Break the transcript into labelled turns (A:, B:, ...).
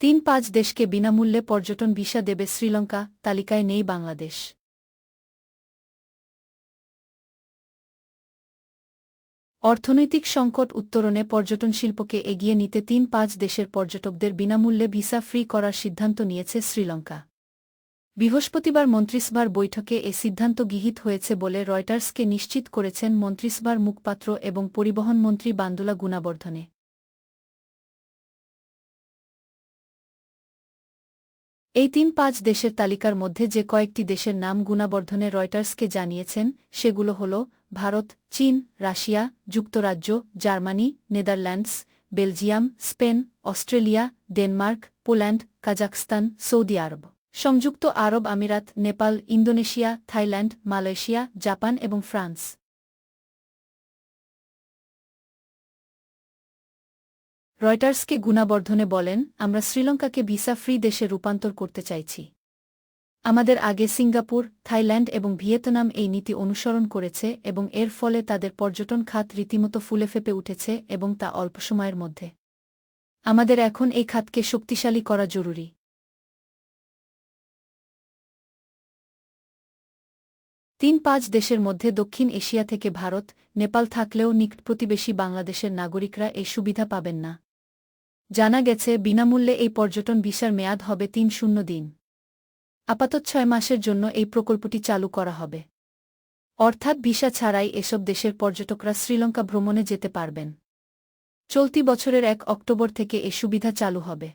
A: তিন পাঁচ দেশকে বিনামূল্যে পর্যটন ভিসা দেবে শ্রীলঙ্কা, তালিকায় নেই বাংলাদেশ। অর্থনৈতিক সংকট উত্তরণে পর্যটন শিল্পকে এগিয়ে নিতে তিন পাঁচ দেশের পর্যটকদের বিনামূল্যে ভিসা ফ্রি করার সিদ্ধান্ত নিয়েছে শ্রীলঙ্কা। বৃহস্পতিবার মন্ত্রিসভার বৈঠকে এ সিদ্ধান্ত গৃহীত হয়েছে বলে রয়টার্সকে নিশ্চিত করেছেন মন্ত্রিসভার মুখপাত্র এবং পরিবহন মন্ত্রী বান্দুলা গুণাবর্ধনে। এই তিন পাঁচ দেশের তালিকার মধ্যে যে কয়েকটি দেশের নাম গুণাবর্ধনে রয়টার্সকে জানিয়েছেন, সেগুলো হল ভারত, চীন, রাশিয়া, যুক্তরাজ্য, Germany, Netherlands, Belgium, Spain, Australia, Denmark, Poland Kazakhstan Saudi Arab. সংযুক্ত আরব আমিরাত, Nepal, Indonesia, Thailand, Malaysia, Japan এবং ফ্রান্স। রয়টার্সকে গুণাবর্ধনে বলেন, আমরা শ্রীলঙ্কাকে ভিসা ফ্রি দেশে রূপান্তর করতে চাইছি। আমাদের আগে সিঙ্গাপুর, থাইল্যান্ড এবং ভিয়েতনাম এই নীতি অনুসরণ করেছে এবং এর ফলে তাদের পর্যটন খাত রীতিমতো ফুলে ফেপে উঠেছে এবং তা অল্প সময়ের মধ্যে। আমাদের এখন এই খাতকে শক্তিশালী করা জরুরি। তিন পাঁচ দেশের মধ্যে দক্ষিণ এশিয়া থেকে ভারত, নেপাল থাকলেও নিকট প্রতিবেশী বাংলাদেশের নাগরিকরা এই সুবিধা পাবেন না। জানা গেছে, বিনামূল্যে এই পর্যটন ভিসার মেয়াদ হবে তিন শূন্য দিন। আপাতত ছয় মাসের জন্য এই প্রকল্পটি চালু করা হবে। অর্থাৎ ভিসা ছাড়াই এসব দেশের পর্যটকরা শ্রীলঙ্কা ভ্রমণে যেতে পারবেন। চলতি বছরের এক অক্টোবর থেকে এ সুবিধা চালু হবে।